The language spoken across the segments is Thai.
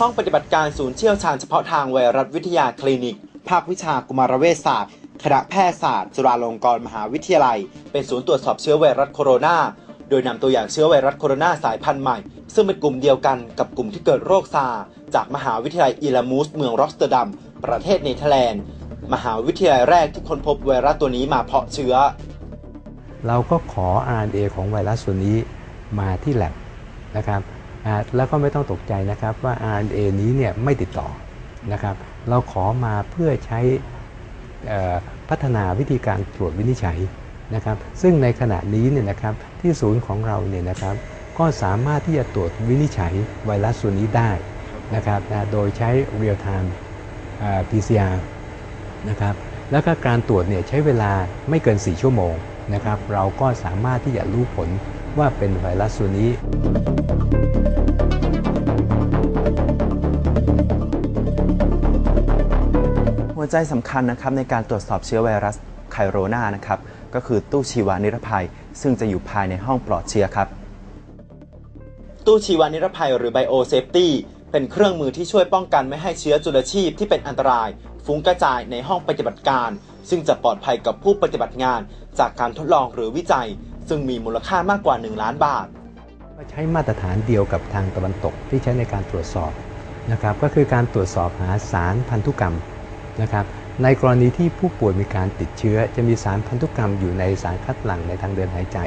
ห้องปฏิบัติการศูนย์เชี่ยวชาญเฉพาะทางไวรัสวิทยาคลินิก ภาควิชากุมารเวชศาสตร์ คณะแพทยศาสตร์ จุฬาลงกรณ์มหาวิทยาลัย เป็นศูนย์ตรวจสอบเชื้อไวรัสโคโรนา โดยนำตัวอย่างเชื้อไวรัสโคโรนาสายพันธุ์ใหม่ ซึ่งเป็นกลุ่มเดียวกันกับกลุ่มที่เกิดโรคซาร์จากมหาวิทยาลัยอิลามูส เมืองรอสเตอร์ดัม ประเทศเนเธอร์แลนด์ มหาวิทยาลัยแรกที่ค้นพบไวรัสตัวนี้มาเพาะเชื้อ เราก็ขอ RNA ของไวรัสตัวนี้มาที่ lab นะครับ แล้วก็ไม่ต้องตกใจนะครับว่า RNA นี้เนี่ยไม่ติดต่อนะครับ เราขอมาเพื่อใช้พัฒนาวิธีการตรวจวินิจฉัยนะครับ ซึ่งในขณะนี้เนี่ยนะครับที่ศูนย์ของเราเนี่ยนะครับ ก็สามารถที่จะตรวจวินิจฉัยไวรัสตัวนี้ได้นะครับนะโดยใช้ real time PCR นะครับ แล้วก็การตรวจเนี่ยใช้เวลาไม่เกิน 4 ชั่วโมงนะครับ เราก็สามารถที่จะรู้ผลว่าเป็นไวรัสตัวนี้ หัวใจสำคัญนะครับในการตรวจสอบเชื้อไวรัสไคโรนานะครับก็คือตู้ชีวานิรภัย ซึ่งจะอยู่ภายในห้องปลอดเชื้อครับ ตู้ชีวานิรภัยหรือไบโอเซฟตี้เป็นเครื่องมือที่ช่วยป้องกันไม่ให้เชื้อจุลชีพที่เป็นอันตราย ฟุ้งกระจายในห้องปฏิบัติการ ซึ่งจะปลอดภัยกับผู้ปฏิบัติงาน จากการทดลองหรือวิจัย ซึ่งมีมูลค่ามากกว่า 1 ล้านบาทก็ใช้มาตรฐานเดียวกับทางตะวันตกที่ใช้ในการตรวจสอบนะครับก็คือการตรวจสอบหาสารพันธุกรรม นะครับในกรณีที่ผู้ป่วยมีการติดเชื้อ จะมีสารพันธุกรรมอยู่ในสารคัดหลั่งในทางเดินหายใจ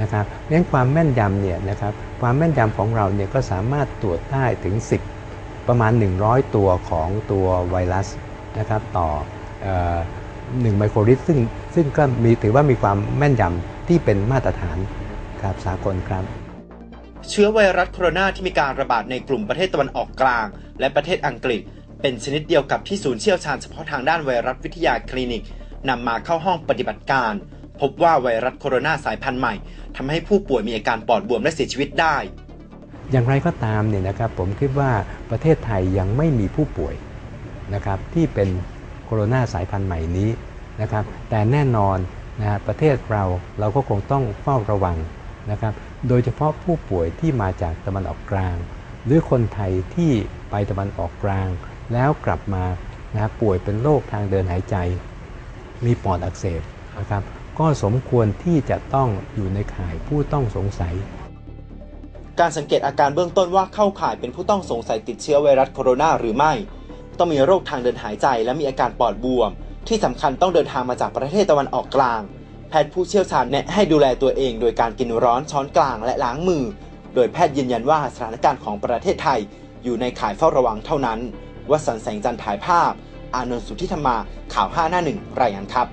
นะครับเพราะฉะนั้นความแม่นยำเนี่ยนะครับความแม่นยำของเราเนี่ยก็สามารถตรวจได้ถึง 10 ประมาณ 100 ตัวของตัวไวรัสนะครับต่อเอ่อ1ไมโครลิตรซึ่งซึ่งก็มีถือว่ามีความแม่นยำที่เป็นมาตรฐานครับสากลครับ เชื้อไวรัสโคโรนาที่มีการระบาดในกลุ่มประเทศตะวันออกกลาง และประเทศอังกฤษ เป็นชนิดเดียวกับที่ศูนย์เชี่ยวชาญเฉพาะทางด้านไวรัสวิทยาคลินิกนำมาเข้าห้องปฏิบัติการ พบว่าไวรัสโคโรนาสายพันธุ์ใหม่ทำให้ผู้ป่วยมีอาการปอดบวมและเสียชีวิตได้ อย่างไรก็ตามเนี่ยนะครับผมคิดว่าประเทศไทยยังไม่มีผู้ป่วยนะครับที่เป็นโคโรนาสายพันธุ์ใหม่นี้นะครับแต่แน่นอนนะฮะประเทศเราเราก็คงต้องเฝ้าระวังนะครับโดยเฉพาะผู้ป่วยที่มาจากตะวันออกกลาง หรือคนไทยที่ไปตะวันออกกลาง แล้วกลับมานะป่วยเป็นโรคทางเดินหายใจ มีปอดอักเสบนะครับก็สมควรที่จะต้องอยู่ในข่ายผู้ต้องสงสัย การสังเกตอาการเบื้องต้นว่าเข้าข่ายเป็นผู้ต้องสงสัยติดเชื้อไวรัสโคโรนาหรือไม่ ต้องมีโรคทางเดินหายใจและมีอาการปอดบวม ที่สำคัญต้องเดินทางมาจากประเทศตะวันออกกลาง แพทย์ผู้เชี่ยวชาญแนะให้ดูแลตัวเอง โดยการกินร้อนช้อนกลางและล้างมือ โดยแพทย์ยืนยันว่าสถานการณ์ของประเทศไทย อยู่ในข่ายเฝ้าระวังเท่านั้น วสันแสงจันทร์ถ่ายภาพ อานนท์สุทธิธรรมาข่าว 5 หน้าหนึ่งรายงานครับ